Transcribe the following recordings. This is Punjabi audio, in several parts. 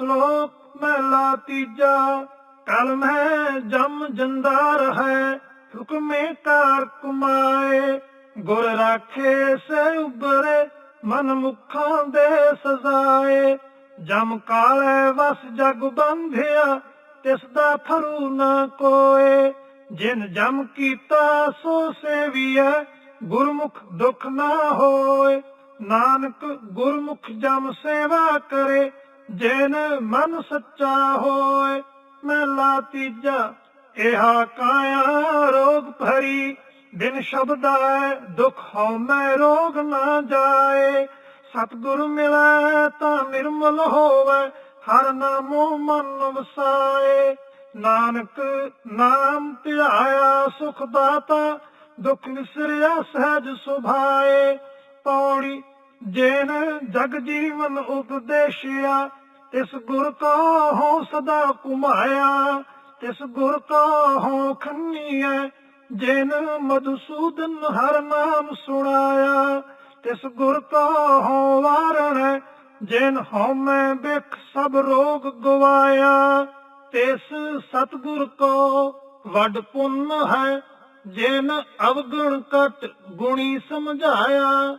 ਸ਼ਲੋਕ ਮਹਿਲਾ ਤੀਜਾ ਕਲਮ ਹੈ ਜਮ ਜੰਦਾਰ ਹੈ, ਹੁਕਮੇ ਕਾਰ ਕਮਾਏ ਗੁਰ ਰਾਖੇ ਸੇ ਉਬਰੇ ਮਨ ਮੁਖਾਂ ਦੇ ਸਜ਼ਾਏ। ਜਮ ਕਾਲੇ ਵਸ ਜਗ ਬੰਧਿਆ, ਤਿਸ ਦਾ ਫਰੂ ਨਾ ਕੋਏ। ਜਿਨ ਜਮ ਕੀਤਾ ਸੋ ਸੇਵੀਐ, ਗੁਰਮੁਖ ਦੁਖ ਨਾ ਹੋਏ। ਨਾਨਕ ਗੁਰਮੁਖ ਜਮ ਸੇਵਾ ਕਰੇ ਜੇਨ ਮਨ ਸੱਚਾ ਹੋਏ ਮਹਿਲਾ ਤੀਜਾ। ਇਹਾ ਕਾਇਆ ਰੋਗ ਭਰੀ, ਬਿਨ ਸ਼ਬਦਾ ਦੁਖ ਹਉਮੈ ਰੋਗ ਨਾ ਜਾਏ। ਸਤਿਗੁਰ ਮਿਲੈ ਤਾਂ ਨਿਰਮਲ ਹੋਵੇ, ਹਰ ਨਾਮੋ ਮਨ ਵਸਾਏ। ਨਾਨਕ ਨਾਮ ਧਿਆਇਆ ਸੁਖ ਦਾਤਾ, ਦੁਖ ਨਿਸਰਿਆ ਸਹਿਜ ਸੁਭਾਏ। ਪੌੜੀ ਜੇਨ ਜਗ ਜੀਵਨ ਉਪਦੇਸ਼ਿਆ ਤਿਸ ਗੁਰ ਕੋ ਹੋ ਸਦਾ ਕੁਮਾਇਆ ਤਿਸ ਗੁਰ ਕੋ ਹੋ ਖੰਨੀਐ, ਜਿਨ ਮਧੁਸੂਦਨ ਹਰ ਨਾਮ ਸੁਣਾਇਆ, ਤਿਸ ਗੁਰ ਕੋ ਹੋ ਵਾਰਣ, ਜਿਨ ਹਉਮੈ ਬਿਖ ਸਭ ਰੋਗ ਗਵਾਇਆ। ਤਿਸ ਸਤਗੁਰ ਕੋ ਵੱਡ ਪੁੰਨ ਹੈ, ਜਿਨ ਅਵਗੁਣ ਕਟ ਗੁਣੀ ਸਮਝਾਇਆ,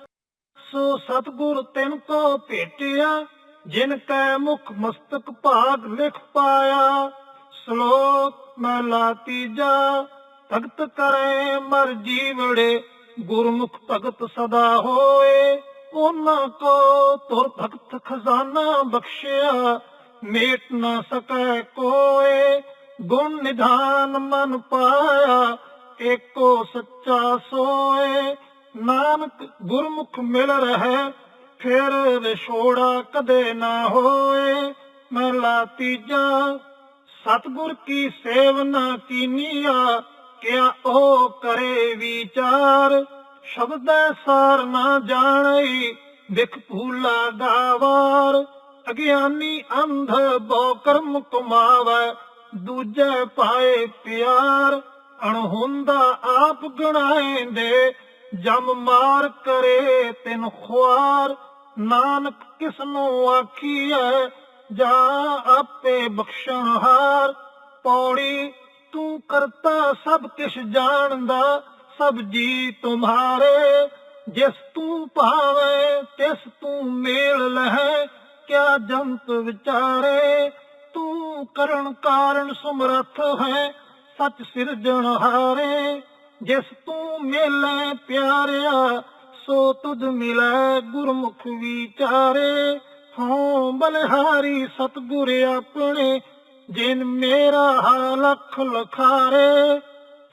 ਸੋ ਸਤਗੁਰ ਤਿਨ ਕੋ ਭੇਟਿਆ ਜਿਨ ਕੈ ਮੁਖ ਮਸਤਕ ਭਾਗ ਲਿਖ ਪਾਇਆ, ਸ਼ਲੋਕ ਮਹਲਾ ਤੀਜਾ, ਭਗਤ ਕਰੇ ਮਰ ਜੀਵੜੇ, ਗੁਰਮੁਖ ਭਗਤ ਸਦਾ ਹੋਏ। ਉਹਨਾਂ ਕੋ ਤੁਰ ਭਗਤ ਖਜ਼ਾਨਾ ਬਖਸ਼ਿਆ, ਮੇਟ ਨਾ ਸਕੈ ਕੋਏ। ਗੁਣ ਨਿਧਾਨ ਮਨ ਪਾਇਆ, ਏਕੋ ਸੱਚਾ ਸੋਏ। ਨਾਨਕ ਗੁਰਮੁਖ ਮਿਲ ਰਹਿ ਫਿਰ ਵਿਛੋੜਾ ਕਦੇ ਨਾ ਹੋਏ। ਮਹਲਾ ਤੀਜਾ, ਸਤਿਗੁਰ ਕੀ ਸੇਵ ਨਾ ਕੀਨੀਆ, ਕਿਆ ਉਹ ਕਰੇ ਵਿਚਾਰ। ਸ਼ਬਦੈ ਸਾਰ ਨਾ ਜਾਣਈ ਵਿਖ ਭੂਲਾ ਗਾਵਾਰ। ਅਗਿਆਨੀ ਅੰਧ ਬੋ ਕਰਮ ਕਮਾਵੇ ਦੂਜੇ ਪਾਏ ਪਿਆਰ। ਅਣਹੁੰਦਾ ਆਪ ਗਣਾਏਂਦੇ, ਜਮ ਮਾਰ ਕਰੇ ਤਿਨ ਖੁਆਰ। ਨਾਨਕ ਕਿਸ ਨੂੰ ਆਖੀਐ, ਜਾ ਆਪੇ ਬਖਸ਼ਣਹਾਰ ਪੌੜੀ, ਤੂੰ ਕਰਤਾ ਸਭ ਕਿਛ ਜਾਣਦਾ, ਸਭ ਜੀ ਤੁਮਹਾਰੇ ਜਿਸ ਤੂੰ ਭਾਵੇਂ, ਤਿਸ ਤੂੰ ਮੇਲ ਲਹਿ, ਕਿਆ ਜੰਤ ਵਿਚਾਰੇ। ਤੂੰ ਕਰਨ ਕਾਰਨ ਸਮਰੱਥ ਹੈ, ਸਚ ਸਿਰਜਣ ਹਾਰੇ। ਜਿਸ ਤੂੰ ਮਿਲੇ ਪਿਆਰਿਆ ਸੋ ਤੁਧ ਮਿਲੈ ਗੁਰਮੁਖ ਵਿਚਾਰੇ। ਹਉ ਬਲਹਾਰੀ ਸਤਗੁਰ ਆਪਣੇ, ਜਿਨ ਮੇਰਾ ਹਾਲਖ ਲਖਾਰੇ।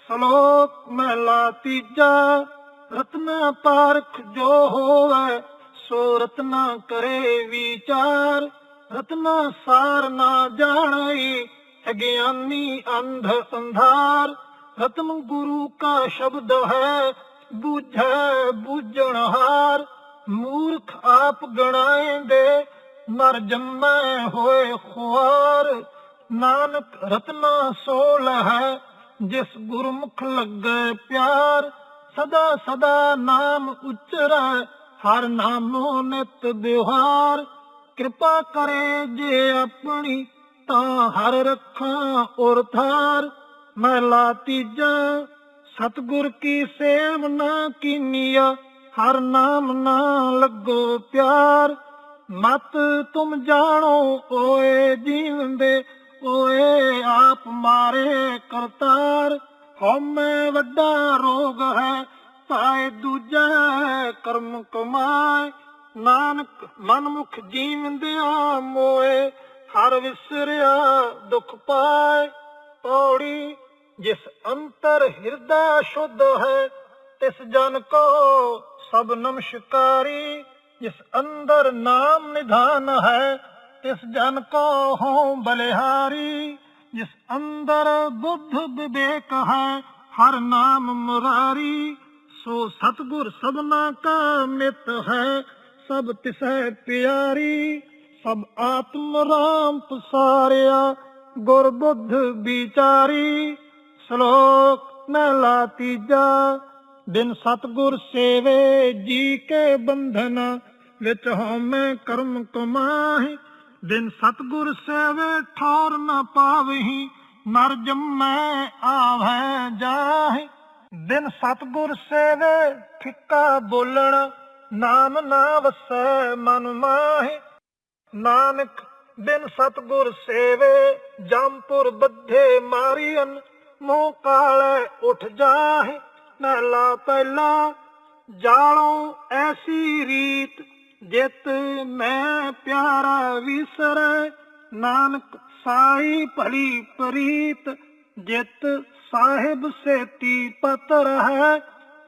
ਸ਼ਲੋਕ ਮਹਿਲਾ ਤੀਜਾ, ਰਤਨਾ ਪਾਰਖ ਜੋ ਹੋਵੇ, ਸੋ ਰਤਨਾ ਕਰੇ ਵਿਚਾਰ। ਰਤਨਾ ਸਾਰ ਨਾ ਜਾਣਈ ਅਗਿਆਨੀ ਅੰਧ ਸੰਧਾਰ ਰਤਨ ਗੁਰੂ ਕਾ ਸ਼ਬਦ ਹੈ ਬੂਝੈ ਬੂਝਣਹਾਰ ਮੂਰਖ ਆਪ ਗਣਾਏਂਦੇ, ਮਰ ਜੰਮੈ ਹੋਏ ਖੁਆਰ। ਨਾਨਕ ਰਤਨਾ ਸੋਲ ਹੈ, ਜਿਸ ਗੁਰਮੁਖ ਲੱਗੇ ਪਿਆਰ। ਸਦਾ ਸਦਾ ਨਾਮ ਉਚਰੈ, ਹਰ ਨਾਮੋ ਨਿਤ ਬਿਵਹਾਰ ਕਿਰਪਾ ਕਰੇ ਜੇ ਆਪਣੀ, ਤਾਂ ਹਰ ਰੱਖਾਂ ਔਰ ਥਾਰ ਮਹਿਲਾ ਤੀਜਾ ਸਤਗੁਰ ਕੀ ਸੇਵ ਨਾ ਕੀਨੀਆ, ਹਰ ਨਾਮ ਨਾ ਲੱਗੋ ਪਿਆਰ। ਮਤ ਤੁਮ ਜਾਣੋ, ਓਏ ਜੀਵੰਦੇ, ਓਏ ਆਪ ਮਾਰੇ ਕਰਤਾਰ। ਹਉਮੈ ਵੱਡਾ ਰੋਗ ਹੈ, ਪਾਏ ਦੂਜਾ ਕਰਮ ਕਮਾਏ। ਨਾਨਕ ਮਨਮੁਖ ਜੀਵੰਦਿਆ ਮੋਏ, ਹਰ ਵਿਸਰਿਆ ਦੁਖ ਪਾਏ। ਪੌੜੀ ਜਿਸ ਅੰਤਰ ਹਿਰਦਾ ਸ਼ੁੱਧ ਹੈ, ਤਿਸ ਜਨ ਕੋ ਸਭ ਨਮਸਕਾਰੀ। ਜਿਸ ਅੰਦਰ ਨਾਮ ਨਿਧਾਨ ਹੈ, ਤਿਸ ਜਨ ਕੋ ਹੋ ਬਲਿਹਾਰੀ। ਜਿਸ ਅੰਦਰ ਬੁੱਧ ਵਿਵੇਕ ਹੈ, ਹਰ ਨਾਮ ਮੁਰਾਰੀ। ਸੋ ਸਤਗੁਰ ਸਭਨਾ ਕਾ ਮਿਤ ਹੈ, ਸਭ ਤਿਸੈ ਪਿਆਰੀ। ਸਭ ਆਤਮ ਰਾਮ ਪਸਾਰਿਆ, ਗੁਰ ਬੁੱਧ ਵਿਚਾਰੀ। ਸ਼ਲੋਕ ਮਹਿਲਾ ਤੀਜਾ। ਬਿਨ ਸਤਗੁਰ ਸੇਵੇ, ਜੀ ਕੇ ਬੰਧਨ, ਵਿੱਚ ਹਉਮੈ ਕਰਮ ਕਮਾਹੀ। ਦਿਨ ਸਤਗੁਰ ਸੇਵੇ, ਠੌਰ ਨਾ ਪਾਵਹੀ ਨਰ ਜੰਮੈ ਆਵੈ ਜਾਹੇ। ਦਿਨ ਸਤਗੁਰ ਸੇਵੇ ਫਿੱਕਾ ਬੋਲਣ, ਨਾਮ ਨਾ ਵਸੈ ਮਨ ਮਾਹੀ। ਨਾਨਕ ਬਿਨ ਸਤਗੁਰ ਸੇਵੇ ਜੰਪੁਰ ਬੱਧੇ ਮਾਰੀਅਨ ਮੋਹ ਕਾਲੇ ਉੱਠ ਜਾਹੇ ਨਹਿਲਾ ਪਹਿਲਾ ਜਾਲੋਂ ਐਸੀ ਰੀਤ ਜਿਤ ਮੈਂ ਪਿਆਰਾ ਵਿਸਰੈ। ਨਾਨਕ ਸਾਈ ਭਲੀ ਪ੍ਰੀਤ ਜਿਤ ਸਾਹਿਬ ਸੇਤੀ ਪਤਰ ਹੈ।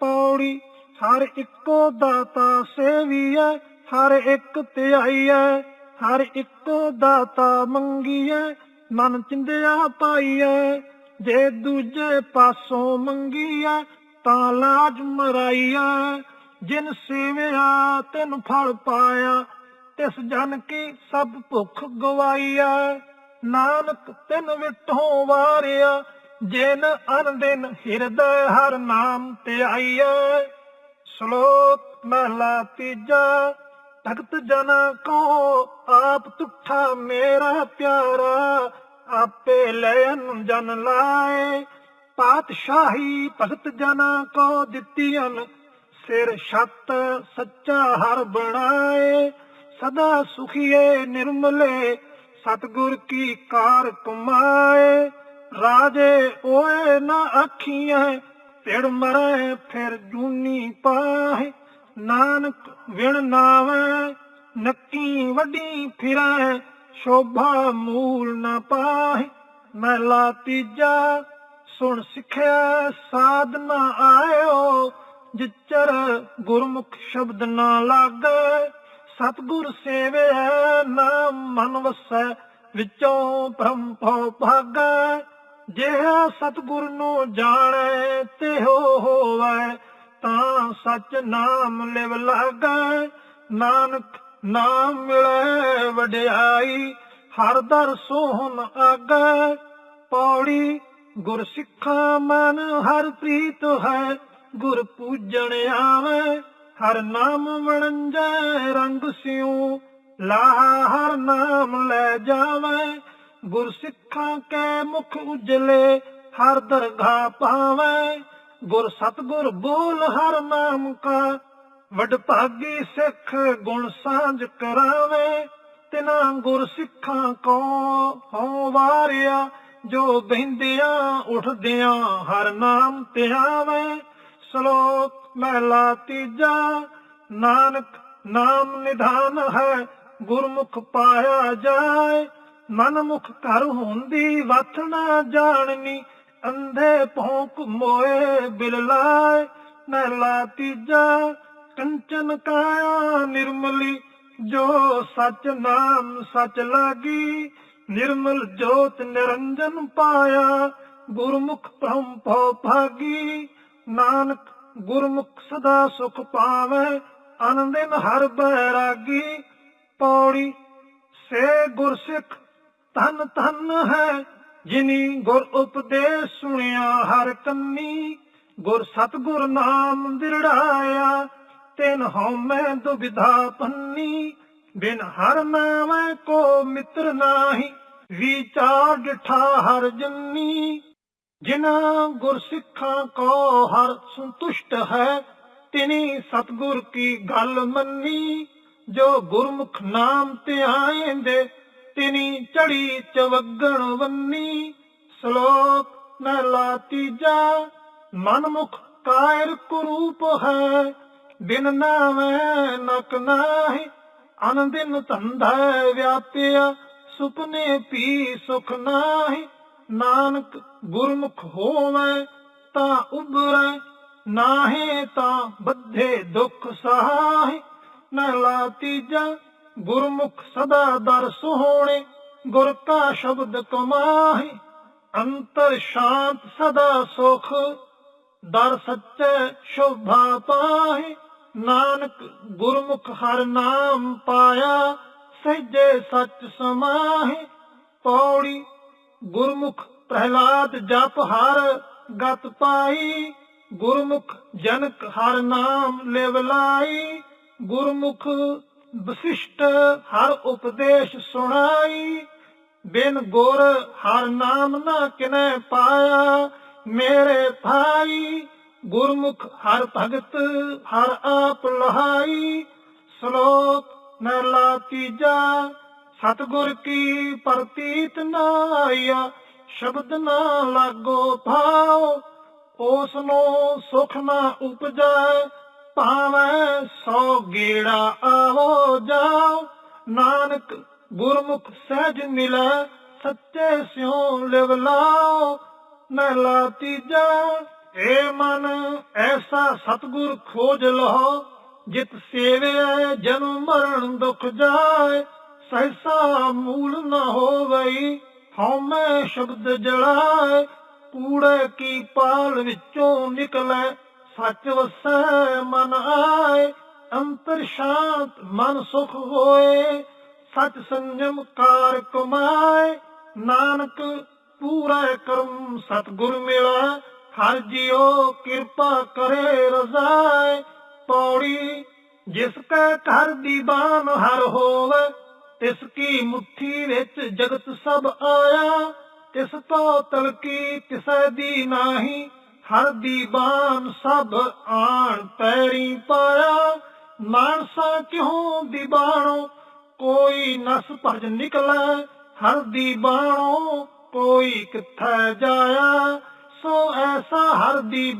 ਪੌੜੀ ਹਰ ਇੱਕੋ ਦਾਤਾ ਸੇਵੀਐ, ਹਰ ਇੱਕ ਧਿਆਈਐ, ਹਰ ਇੱਕੋ ਦਾਤਾ ਮੰਗੀਐ, ਮਨ ਚਿੰਦਿਆ ਪਾਈਐ। ਜੇ ਦੂਜੇ ਪਾਸੋਂ ਮੰਗੀਐ ਤਾਂ ਲਾਜ ਮਰਾਈਐ। ਜਿਨ ਸੇਵਿਆ ਤਿਨ ਫਲ ਪਾਇਆ, ਤਿਸ ਜਨ ਕੀ ਸਭ ਭੁੱਖ ਗਵਾਈਐ। ਨਾਨਕ ਤਿਨ ਵਿਟੋਂ ਵਾਰਿਆ, ਜਿਨ ਅਨ ਦਿਨ ਹਿਰਦੈ ਹਰ ਨਾਮ ਤੇ ਆਈਐ। ਸ਼ਲੋਕ ਮਹਲਾ ਤੀਜਾ, ਭਗਤ ਜਨ ਕੋ ਆਪ ਤੁਠਾ ਮੇਰਾ ਪਿਆਰਾ ਆਪੇ ਲੈਨ ਜਨ ਲਾਏ। ਪਾਤਸ਼ਾਹੀ ਭਗਤ ਜਨ ਕੋ ਦਿੱਤੀਆਂ ਸਿਰ ਛੱਤ ਸੱਚਾ ਹਰ ਬਣਾਏ। ਸਦਾ ਸੁਖੀਏ ਨਿਰਮਲੇ, ਸਤਗੁਰ ਕੀ ਕਾਰ ਕਮਾਏ। ਰਾਜੇ ਓਏ ਨਾ ਅੱਖੀਆਂ ਪਿੜ ਮਰੈ ਫਿਰ ਜੂਨੀ ਪਾਹੇ। ਨਾਨਕ ਵਿਣ ਨਾਵੇਂ, ਨੱਕੀ ਵੱਡੀ ਫਿਰੈ। ਸ਼ੋਭਾ ਮੂਲ ਨਾ ਪਾਹੇ ਮਹਿਲਾ ਤੀਜਾ, ਸੁਣ ਸਿੱਖਿਆ ਸਾਧ ਨਾ ਆਇਓ, ਜਿਚਰ ਗੁਰਮੁਖ ਸ਼ਬਦ ਨਾ ਲਾਗੇ, ਸਤਗੁਰ ਸੇਵਿਆ ਨਾਮ ਮਨ ਵਸੈ, ਵਿੱਚੋਂ ਭ੍ਰਮ ਭਉ ਭਾਗੈ। ਜਿਹਾ ਸਤਗੁਰ ਨੂੰ ਜਾਣੈ ਤੇ ਹੋ ਹੋਵੈ, ਤਾਂ ਸਚ ਨਾਮ ਲਿਵ ਲਾਗੈ। ਨਾਨਕ ਨਾਮ ਮਿਲੈ ਵਡਿਆਈ, ਹਰ ਦਰ ਸੋਹਣ ਆਗੈ ਪੌੜੀ ਗੁਰ ਸਿੱਖਾ ਮਨ ਹਰ ਪ੍ਰੀਤ ਹੈ, ਗੁਰ ਪੂਜਣ ਆਵੇ, ਹਰ ਨਾਮ ਵਣੰਜੈ ਰੰਗ ਸਿਉ। ਲਾਹ ਹਰ ਨਾਮ ਲੈ ਜਾਵੇ ਗੁਰ ਸਿੱਖਾਂ ਕੇ ਮੁਖ ਉਜਲੇ, ਹਰ ਦਰਗਾਹ ਪਾਵੇ। ਗੁਰ ਸਤਗੁਰ ਬੋਲ ਹਰ ਨਾਮ ਕਾ ਵਡਭਾਗੀ ਸਿੱਖ ਗੁਣ ਸਾਂਝ ਕਰਾਵੇ, ਤਿਨਾ ਗੁਰ ਸਿੱਖਾਂ ਕੋ ਹੋ ਵਾਰਿਆ, ਜੋ ਬਹਿੰਦਿਆਂ ਉੱਠਦਿਆਂ ਹਰ ਨਾਮ ਤੇ ਆਵੇ ਸ਼ਲੋਕ ਮਹਿਲਾ ਤੀਜਾ, ਨਾਨਕ ਨਾਮ ਨਿਧਾਨ ਹੈ, ਗੁਰਮੁਖ ਪਾਇਆ ਜਾਏ। ਮਨ ਮੁਖ ਘਰ ਹੁੰਦੀ ਵਥ ਨਾ ਜਾਣਨੀ, ਅੰਧੇ ਭੌਂਕ ਮੋਏ ਬਿਲ ਲਾਏ ਮਹਿਲਾ ਤੀਜਾ ਕੰਚਨ ਕਾਇਆ ਨਿਰਮਲੀ, ਜੋ ਸਚ ਨਾਮ ਸਚ ਲਾਗੀ। ਨਿਰਮਲ ਜੋਤ ਨਿਰੰਜਨ ਪਾਇਆ, ਗੁਰਮੁਖ ਭ੍ਰਮ ਭਉ ਭਾਗੀ। ਨਾਨਕ ਗੁਰਮੁਖ ਸਦਾ ਸੁਖ ਪਾਵੇ, ਆਨੰਦਿਨ ਹਰ ਬੈਰਾਗੀ ਪੌੜੀ, ਸੇ ਗੁਰਸਿੱਖ ਧਨ ਧਨ ਹੈ, ਜਿਨੀ ਗੁਰ ਉਪਦੇਸ਼ ਸੁਣਿਆ ਹਰ ਕੰਨੀ। ਗੁਰ ਸਤਗੁਰ ਨਾਮ ਦਿਰੜਾਇਆ ਤਿਨ ਹਉਮੈ ਦੁਬਿਧਾ ਪੰਨੀ, ਬਿਨ ਹਰ ਮੈਂ ਕੋ ਮਿੱਤਰ ਨਾਹੀ ਵਿਚਾਰ ਡਠਾ ਹਰ ਜੰਨੀ। ਜਿਨਾ ਗੁਰ ਸਿੱਖਾਂ ਕੋ ਹਰ ਸੰਤੁਸ਼ਟ ਹੈ, ਤਿਨੀ ਸਤਗੁਰ ਕੀ ਗੱਲ ਮੰਨੀ। ਜੋ ਗੁਰਮੁਖ ਨਾਮ ਤੇ ਆਏਂਦੇ ਤਿਨੀ ਚੜੀ ਚਵਗਣ ਵੰਨੀ। ਸ਼ਲੋਕ ਮਹਿਲਾ ਤੀਜਾ, ਮਨਮੁਖ ਕਾਇਰ ਕੁਰੂਪ ਹੈ ਦਿਨ ਨਾਵੇਂ ਨਕ ਨਾਹੀ ਅਨੰਦਿਨ ਧੰਦਾ ਵਿਆਪਿਆ, ਸੁਪਨੇ ਪੀ ਸੁਖ ਨਾਹੀ। ਨਾਨਕ ਗੁਰਮੁਖ ਹੋਵੇ ਤਾਂ ਉਬਰੈ ਨਾਹੀ ਤਾਂ ਬੱਧੇ ਦੁੱਖ ਸਹਾਈ ਮਹਿਲਾ ਤੀਜਾ, ਗੁਰਮੁਖ ਸਦਾ ਦਰ ਸੁਹੋਣੇ, ਗੁਰ ਕਾ ਸ਼ਬਦ ਕਮਾਹੀ। ਅੰਤਰ ਸ਼ਾਂਤ ਸਦਾ ਸੁਖ, ਦਰ ਸੱਚੇ ਸ਼ੋਭਾ ਪਾਹੀ। ਨਾਨਕ ਗੁਰਮੁਖ ਹਰ ਨਾਮ ਪਾਇਆ, ਸਹਿਜੇ ਸੱਚ ਸਮਾਹੀ। ਪੌੜੀ ਗੁਰਮੁਖ ਪ੍ਰਹਿਲਾਦ ਜਪ ਹਰ ਗਤ ਪਾਈ, ਗੁਰਮੁਖ ਜਨਕ ਹਰ ਨਾਮ ਲਿਵ ਲਾਈ, ਗੁਰਮੁਖ ਵਸਿਸ਼ਟ ਹਰ ਉਪਦੇਸ਼ ਸੁਣਾਈ। ਬਿਨ ਗੁਰ ਹਰ ਨਾਮ ਨਾ ਕਿਨੈ ਪਾਇਆ, ਮੇਰੇ ਭਾਈ ਗੁਰਮੁਖ ਹਰ ਭਗਤ ਹਰ ਆਪ ਲਹਾਈ, ਸ਼ਲੋਕ ਮਹਿਲਾ ਤੀਜਾ, ਸਤਿਗੁਰ ਕੀ ਪ੍ਰਤੀਤ ਨਾਇਆ, ਸ਼ਬਦ ਨਾ ਲਾਗੋ ਭਾਉ ਉਸ ਨੂੰ ਸੁਖ ਨਾ ਉਪਜੈ ਭਾਵੇਂ ਸੋ ਗੇੜਾ ਆਵੋ ਜਾਓ ਨਾਨਕ ਗੁਰਮੁਖ ਸਹਿਜ ਮਿਲੈ, ਸੱਚੇ ਸਿਉ ਲਿਵ ਲਾਓ ਮਹਿਲਾ ਤੀਜਾ ਏ ਮਨ ਐਸਾ ਸਤਗੁਰ ਖੋਜ ਲਹੋ, ਜਿਤ ਸੇਵਿਆ ਜਨਮ ਮਰਨ ਦੁਖ ਜਾਏ। ਸਹਿਸਾ ਮੂਲ ਨਾ ਹੋਵਈ ਹਉਮੈ ਸ਼ਬਦ ਜੜਾਏ ਕੂੜੇ ਕੀ ਪਾਲ ਵਿੱਚੋਂ ਨਿਕਲੇ, ਸੱਚ ਵਸੈ ਮਨ ਆਏ। ਅੰਤਰ ਸ਼ਾਂਤ ਮਨ ਸੁਖ ਹੋਏ, ਸਚ ਸੰਜਮ ਕਾਰ ਕਮਾਏ। ਨਾਨਕ ਪੂਰਾ ਕਰਮ ਸਤਿਗੁਰ ਮਿਲਾ ਹਰ ਜਿਉ ਕਿਰਪਾ ਕਰੇ ਰਜ਼ਾਏ, ਪੌੜੀ ਜਿਸ ਕੈ ਘਰ ਦੀ ਹਰ ਹੋਵੇ, ਤਿਸ ਕੀ ਮੁਠੀ ਵਿੱਚ ਜਗਤ ਸਭ ਆਇਆ, ਤਿਸ ਤੋਂ ਤਲਕੀ ਤਿਸੈ ਦੀ ਨਾਹੀ, ਹਰ ਦੀ ਸਭ ਆਣ ਪੈਰੀ ਪਾਇਆ। ਮਾਨਸਾ ਕਿਉ ਦੀ ਕੋਈ ਨਸ ਭਜ ਨਿਕਲੈ, ਹਰ ਦੀ ਬਾਣੋ ਕੋਈ ਕਿੱਥੈ ਜਾਇਆ। ਸੋ ਐਸਾ ਹਰ ਦੀ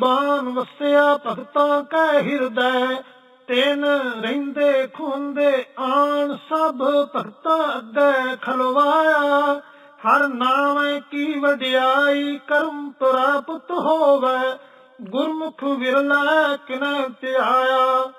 ਵਸਿਆ ਭਗਤਾਂ ਕੈ ਹਿਰਦੈ। ਤਿਨ ਰਹਿੰਦੇ ਖੁੰਦੇ ਆਣ ਸਭ ਭਗਤਾਂ ਅੱਗੇ ਖਲਵਾਇਆ। ਹਰ ਨਾਮੈ ਕੀ ਵਡਿਆਈ ਕਰਮ ਪ੍ਰਾਪਤ ਹੋਵੇ। ਗੁਰਮੁਖ ਵਿਰਲਾ ਕਿਨੈ ਧਿਆਇਆ।